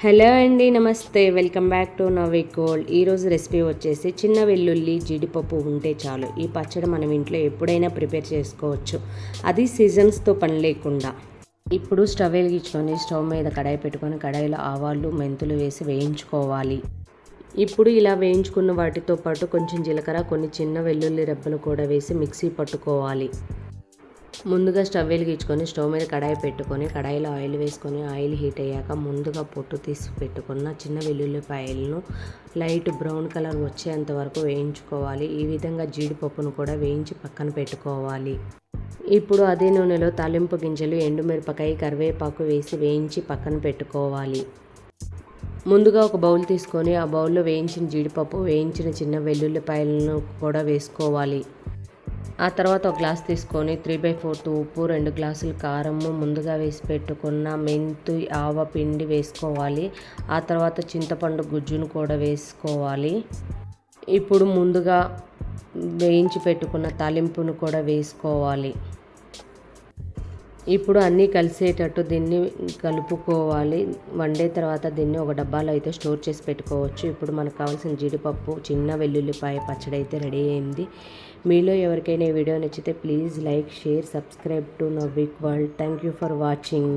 Hello అండి నమస్తే. Welcome back to నవే గోల్డ్. ఈరోజు రెసిపీ వచ్చేసి చిన్న వెల్లుల్లి జీడిపప్పు ఉంటే చాలు. ఈ పచ్చడి మనం ఇంట్లో ఎప్పుడైనా ప్రిపేర్ చేసుకోవచ్చు. అది సీజన్స్తో పని లేకుండా. ఇప్పుడు స్టవ్ వెలిగించుకొని స్టవ్ మీద కడాయి పెట్టుకొని కడాయిలో ఆవాలు మెంతులు వేసి వేయించుకోవాలి. ఇప్పుడు ఇలా వేయించుకున్న వాటితో పాటు కొంచెం జీలకర్ర కొన్ని చిన్న వెల్లుల్లి రెబ్బలు కూడా వేసి మిక్సీ పట్టుకోవాలి. ముందుగా స్టవ్ వెలిగించుకొని స్టవ్ మీద కడాయి పెట్టుకొని కడాయిలో ఆయిల్ వేసుకొని ఆయిల్ హీట్ అయ్యాక ముందుగా పొట్టు తీసి పెట్టుకున్న చిన్న వెల్లుల్లిపాయలను లైట్ బ్రౌన్ కలర్ వచ్చేంత వరకు వేయించుకోవాలి. ఈ విధంగా జీడిపప్పును కూడా వేయించి పక్కన పెట్టుకోవాలి. ఇప్పుడు అదే నూనెలో తాలింపు గింజలు ఎండుమిరపకాయ కరివేపాకు వేసి వేయించి పక్కన పెట్టుకోవాలి. ముందుగా ఒక బౌల్ తీసుకొని ఆ బౌల్లో వేయించిన జీడిపప్పు వేయించిన చిన్న వెల్లుల్లిపాయలను కూడా వేసుకోవాలి. ఆ తర్వాత ఒక గ్లాస్ తీసుకొని త్రీ బై ఫోర్త్ ఉప్పు రెండు గ్లాసులు కారము ముందుగా వేసి పెట్టుకున్న మెంతు ఆవ పిండి వేసుకోవాలి. ఆ తర్వాత చింతపండు గుజ్జును కూడా వేసుకోవాలి. ఇప్పుడు ముందుగా వేయించి పెట్టుకున్న తాలింపును కూడా వేసుకోవాలి. ఇప్పుడు అన్నీ కలిసేటట్టు దీన్ని కలుపుకోవాలి. వండే తర్వాత దీన్ని ఒక డబ్బాలో అయితే స్టోర్ చేసి పెట్టుకోవచ్చు. ఇప్పుడు మనకు కావాల్సిన జీడిపప్పు చిన్న వెల్లుల్లిపాయ పచ్చడి అయితే రెడీ అయింది. మీలో ఎవరికైనా ఈ వీడియో నచ్చితే please like share subscribe to Navik World. Thank you for watching.